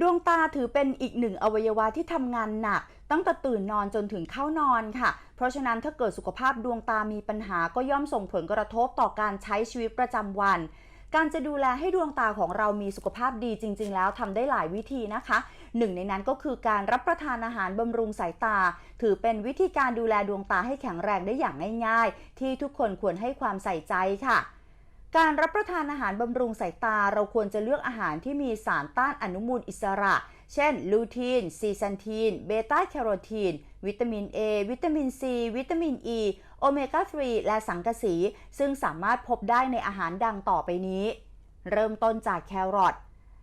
ดวงตาถือเป็นอีกหนึ่งอวัยวะที่ทำงานหนัก ตั้งแต่ตื่นนอนจนถึงเข้านอนค่ะ เพราะฉะนั้นถ้าเกิดสุขภาพดวงตามีปัญหาก็ย่อมส่งผลกระทบต่อการใช้ชีวิตประจำวัน การจะดูแลให้ดวงตาของเรามีสุขภาพดีจริง ๆ แล้วทำได้หลายวิธีนะคะหนึ่งในนั้นก็คือการรับประทานอาหารบำรุงสายตา ถือเป็นวิธีการดูแลดวงตาให้แข็งแรงได้อย่างง่าย ๆ ที่ทุกคนควรให้ความใส่ใจค่ะ การรับประทานอาหารบำรุงสายตาเราควรจะเลือกอาหารที่มีสารต้านอนุมูลอิสระ เช่น ลูทีน ซีซันทีน เบต้าแคโรทีน วิตามิน A วิตามิน C วิตามิน E โอเมก้า 3 และสังกะสี ซึ่งสามารถพบได้ในอาหารดังต่อไปนี้ เริ่มต้นจากแครอท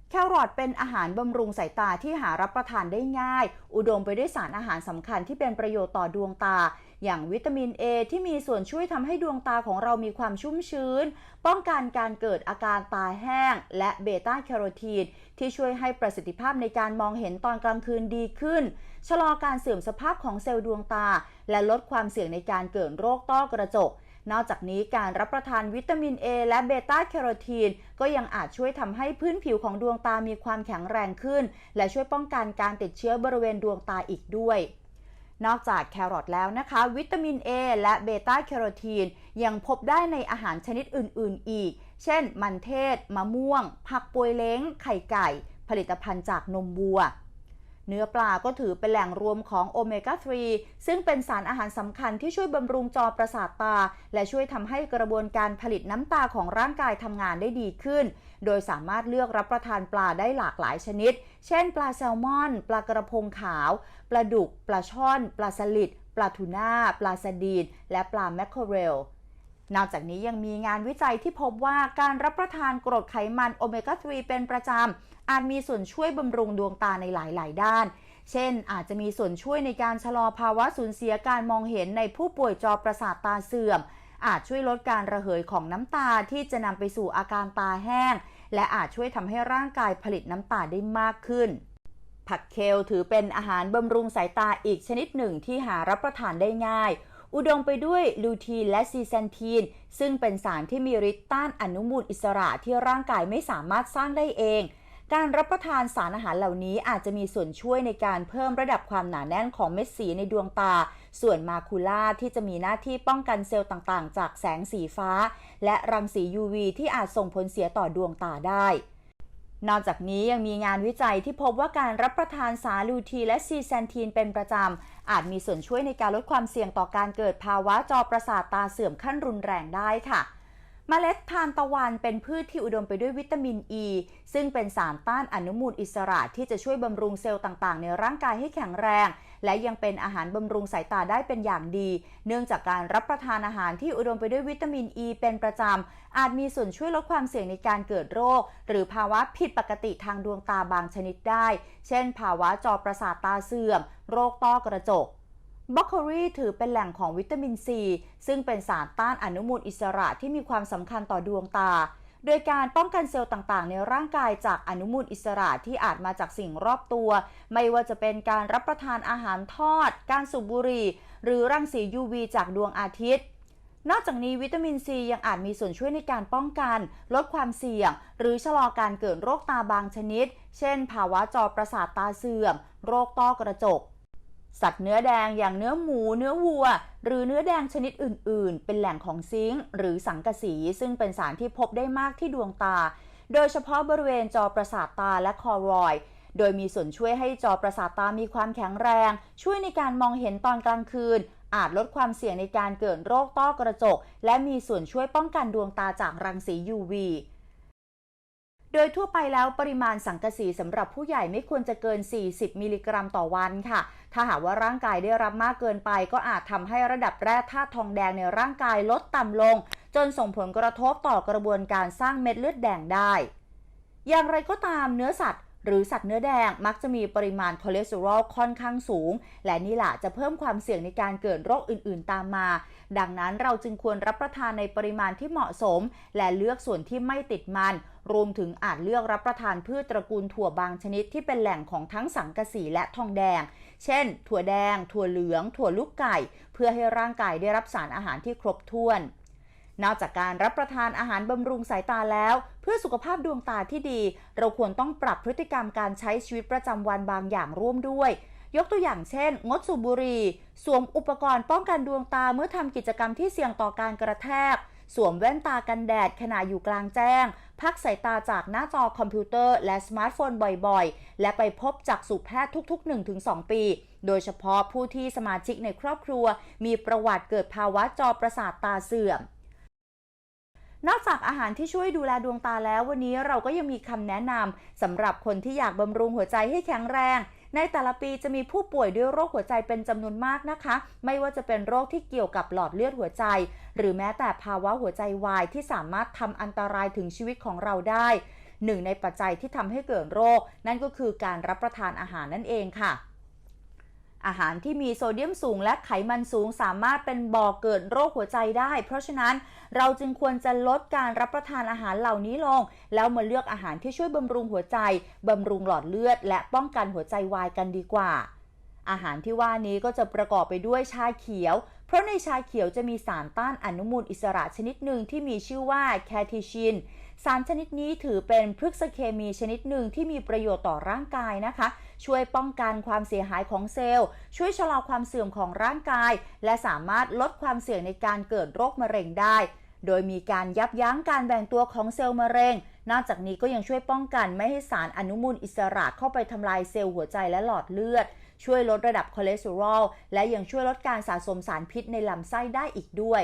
แครอทเป็นอาหารบำรุงสายตาที่หารับประทานได้ง่าย อุดมไปด้วยสารอาหารสำคัญที่เป็นประโยชน์ต่อดวงตา อย่างวิตามิน A ที่มีส่วนช่วยทำให้ดวงตาของเรามีความชุ่มชื้น ป้องกันการเกิดอาการตาแห้ง และเบต้าแคโรทีนที่ช่วยให้ประสิทธิภาพในการมองเห็นตอนกลางคืนดีขึ้น ชะลอการเสื่อมสภาพของเซลล์ดวงตา และลดความเสี่ยงในการเกิดโรคต้อกระจกนอกจากนี้การรับประทานวิตามิน A และเบต้าแคโรทีน ก็ยังอาจช่วยทำให้พื้นผิวของดวงตามีความแข็งแรงขึ้น และช่วยป้องกันการติดเชื้อบริเวณดวงตาอีกด้วย นอกจากแครอทแล้วนะคะ วิตามิน A และเบต้าแคโรทีนยังพบได้ในอาหารชนิดอื่น ๆ อีก เช่น มันเทศ มะม่วง ผักปวยเล้ง ไข่ไก่ ผลิตภัณฑ์จากนมวัว เนื้อปลาก็ถือเป็นแหล่งรวมของโอเมก้า 3 ซึ่งเป็นสารอาหารสำคัญที่ช่วยบำรุงจอประสาทตา และช่วยทำให้กระบวนการผลิตน้ำตาของร่างกายทำงานได้ดีขึ้น โดยสามารถเลือกรับประทานปลาได้หลากหลายชนิด เช่น ปลาแซลมอน ปลากระพงขาว ปลาดุก ปลาช่อน ปลาสลิด ปลาทูน่า ปลาสดีน และปลาแมคเคอเรล นอกจากนี้ยังมีงานวิจัยที่พบว่าการรับประทานกรดไขมันโอเมก้า 3 เป็นประจำ อาจมีส่วนช่วยบำรุงดวงตาในหลาย ๆ ด้าน เช่น อาจจะมีส่วนช่วยในการชะลอภาวะสูญเสียการมองเห็นในผู้ป่วยจอประสาทตาเสื่อม อาจช่วยลดการระเหยของน้ำตาที่จะนำไปสู่อาการตาแห้ง และอาจช่วยทำให้ร่างกายผลิตน้ำตาได้มากขึ้นผักเคลถือเป็นอาหารบำรุงสายตาอีกชนิดหนึ่งที่หารับประทานได้ง่าย อุดมไปด้วยลูทีนและซีแซนทีน ซึ่งเป็นสารที่มีฤทธิ์ต้านอนุมูลอิสระที่ร่างกายไม่สามารถสร้างได้เอง การรับประทานสารอาหารเหล่านี้อาจจะมีส่วนช่วยในการเพิ่มระดับความหนาแน่นของเม็ดสีในดวงตา ส่วนมาคูล่าที่จะมีหน้าที่ป้องกันเซลล์ต่างๆ จากแสงสีฟ้า และรังสี UV ที่อาจส่งผลเสียต่อดวงตาได้ นอกจากนี้ยังมีงานวิจัยที่พบว่าการรับประทานสารลูทีและซีแซนทีนเป็นประจำ อาจมีส่วนช่วยในการลดความเสี่ยงต่อการเกิดภาวะจอประสาทตาเสื่อมขั้นรุนแรงได้ค่ะ เมล็ดทานตะวันเป็นพืชที่อุดมไปด้วยวิตามินอ e, ีซึ่งเป็นสารต้านอนุมูลอิสระที่จะช่วยบำรุงเซลล์ต่างๆ ในร่างกายให้แข็งแรง และยังเป็นอาหารบำรุงสายตาได้เป็นอย่างดี เนื่องจากการรับประทานอาหารที่อุดมไปด้วยวิตามินอ e ีเป็นประจำ อาจมีส่วนช่วยลดความเสี่ยงในการเกิดโรค หรือภาวะผิดปกติทางดวงตาบางชนิดได้ เช่น ภาวะจอประสาทตาเสื่อม โรคต้อกระจก บล็อกโคลีถือเป็นแหล่งของวิตามินซี ซึ่งเป็นสารต้านอนุมูลอิสระที่มีความสำคัญต่อดวงตา โดยการป้องกันเซลล์ต่างๆ ในร่างกายจากอนุมูลอิสระที่อาจมาจากสิ่งรอบตัว ไม่ว่าจะเป็นการรับประทานอาหารทอด การสูบบุหรี่ หรือรังสี UV จากดวงอาทิตย์นอกจากนี้วิตามินซียังอาจมีส่วนช่วยในการป้องกัน ลดความเสี่ยง หรือชะลอการเกิดโรคตาบางชนิด เช่น ภาวะจอประสาทตาเสื่อม โรคต้อกระจก สัตว์เนื้อแดงอย่างเนื้อหมู เนื้อวัว หรือเนื้อแดงชนิดอื่น ๆ เป็นแหล่งของซิงค์หรือสังกะสี ซึ่งเป็นสารที่พบได้มากที่ดวงตา โดยเฉพาะบริเวณจอประสาทตาและคอรอย โดยมีส่วนช่วยให้จอประสาทตามีความแข็งแรง ช่วยในการมองเห็นตอนกลางคืน อาจลดความเสี่ยงในการเกิดโรคต้อกระจก และมีส่วนช่วยป้องกันดวงตาจากรังสี UV โดยทั่วไปแล้วปริมาณสังกะสีสำหรับผู้ใหญ่ไม่ควรจะเกิน 40 มิลลิกรัมต่อวันค่ะ ถ้าหากว่าร่างกายได้รับมากเกินไป ก็อาจทำให้ระดับแร่ธาตุทองแดงในร่างกายลดต่ำลง จนส่งผลกระทบต่อกระบวนการสร้างเม็ดเลือดแดงได้ อย่างไรก็ตามเนื้อสัตว์หรือสัตว์เนื้อแดงมักจะมีปริมาณคอเลสเตอรอลค่อนข้างสูง และนี่แหละจะเพิ่มความเสี่ยงในการเกิดโรคอื่นๆตามมา ดังนั้นเราจึงควรรับประทานในปริมาณที่เหมาะสม และเลือกส่วนที่ไม่ติดมัน รวมถึงอาจเลือกรับประทานพืชตระกูลถั่วบางชนิดที่เป็นแหล่งของทั้งสังกะสีและทองแดง เช่น ถั่วแดง ถั่วเหลือง ถั่วลูกไก่ เพื่อให้ร่างกายได้รับสารอาหารที่ครบถ้วนนอกจากการรับประทานอาหารบำรุงสายตาแล้ว เพื่อสุขภาพดวงตาที่ดี เราควรต้องปรับพฤติกรรมการใช้ชีวิตประจำวันบางอย่างร่วมด้วย ยกตัวอย่างเช่น งดสูบบุหรี่สวมอุปกรณ์ป้องกันดวงตาเมื่อทำกิจกรรมที่เสี่ยงต่อการกระแทก สวมแว่นตากันแดดขณะอยู่กลางแจ้ง พักสายตาจากหน้าจอคอมพิวเตอร์และสมาร์ทโฟนบ่อยๆ และไปพบจักษุแพทย์ทุก ๆ 1-2 ปี โดยเฉพาะผู้ที่สมาชิกในครอบครัว มีประวัติเกิดภาวะจอประสาทตาเสื่อมนอกจากอาหารที่ช่วยดูแลดวงตาแล้ววันนี้เราก็ยังมีคำแนะนำสำหรับคนที่อยากบำรุงหัวใจให้แข็งแรง ในแต่ละปีจะมีผู้ป่วยด้วยโรคหัวใจเป็นจำนวนมากนะคะ ไม่ว่าจะเป็นโรคที่เกี่ยวกับหลอดเลือดหัวใจ หรือแม้แต่ภาวะหัวใจวายที่สามารถทำอันตรายถึงชีวิตของเราได้หนึ่งในปัจจัยที่ทำให้เกิดโรค นั่นก็คือการรับประทานอาหารนั่นเองค่ะ อาหารที่มีโซเดียมสูงและไขมันสูงสามารถเป็นบ่อเกิดโรคหัวใจได้ เพราะฉะนั้นเราจึงควรจะลดการรับประทานอาหารเหล่านี้ลง แล้วมาเลือกอาหารที่ช่วยบำรุงหัวใจ บำรุงหลอดเลือด และป้องกันหัวใจวายกันดีกว่า อาหารที่ว่านี้ก็จะประกอบไปด้วยชาเขียว เพราะในชาเขียวจะมีสารต้านอนุมูลอิสระชนิดหนึ่งที่มีชื่อว่าแคทิชิน สารชนิดนี้ถือเป็นพฤกษเคมีชนิดหนึ่งที่มีประโยชน์ต่อร่างกายนะคะ ช่วยป้องกันความเสียหายของเซลล์ ช่วยชะลอความเสื่อมของร่างกาย และสามารถลดความเสี่ยงในการเกิดโรคมะเร็งได้ โดยมีการยับยั้งการแบ่งตัวของเซลล์มะเร็ง นอกจากนี้ก็ยังช่วยป้องกันไม่ให้สารอนุมูลอิสระเข้าไปทำลายเซลล์หัวใจและหลอดเลือด ช่วยลดระดับคอเลสเตอรอลและยังช่วยลดการสะสมสารพิษในลำไส้ได้อีกด้วย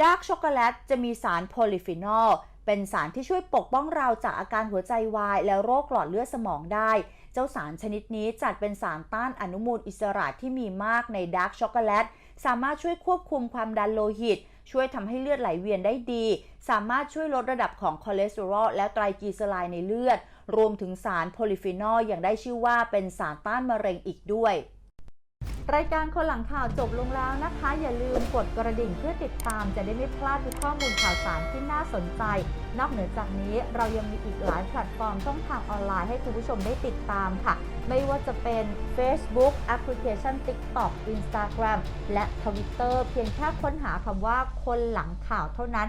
ดาร์กช็อกโกแลตจะมีสารโพลิฟีนอลเป็นสารที่ช่วยปกป้องเราจากอาการหัวใจวาย และโรคหลอดเลือดสมองได้ เจ้าสารชนิดนี้จัดเป็นสารต้านอนุมูลอิสระที่มีมากในดาร์กช็อกโกแลตสามารถช่วยควบคุมความดันโลหิต ช่วยทำให้เลือดไหลเวียนได้ดี สามารถช่วยลดระดับของคอเลสเตอรอลและไตรกลีเซอไรด์ในเลือด รวมถึงสารโพลิฟีนอลอย่างได้ชื่อว่าเป็นสารต้านมะเร็งอีกด้วย รายการคนหลังข่าวจบลงแล้วนะคะ อย่าลืมกดกระดิ่งเพื่อติดตามจะได้ไม่พลาดทุกข้อมูลข่าวสารที่น่าสนใจ นอกเหนือจากนี้เรายังมีอีกหลายแพลตฟอร์มช่องทางออนไลน์ให้คุณผู้ชมได้ติดตามค่ะไม่ว่าจะเป็น Facebook แอปพลิเคชัน TikTok Instagram และ Twitter เพียงแค่ค้นหาคำว่าคนหลังข่าวเท่านั้น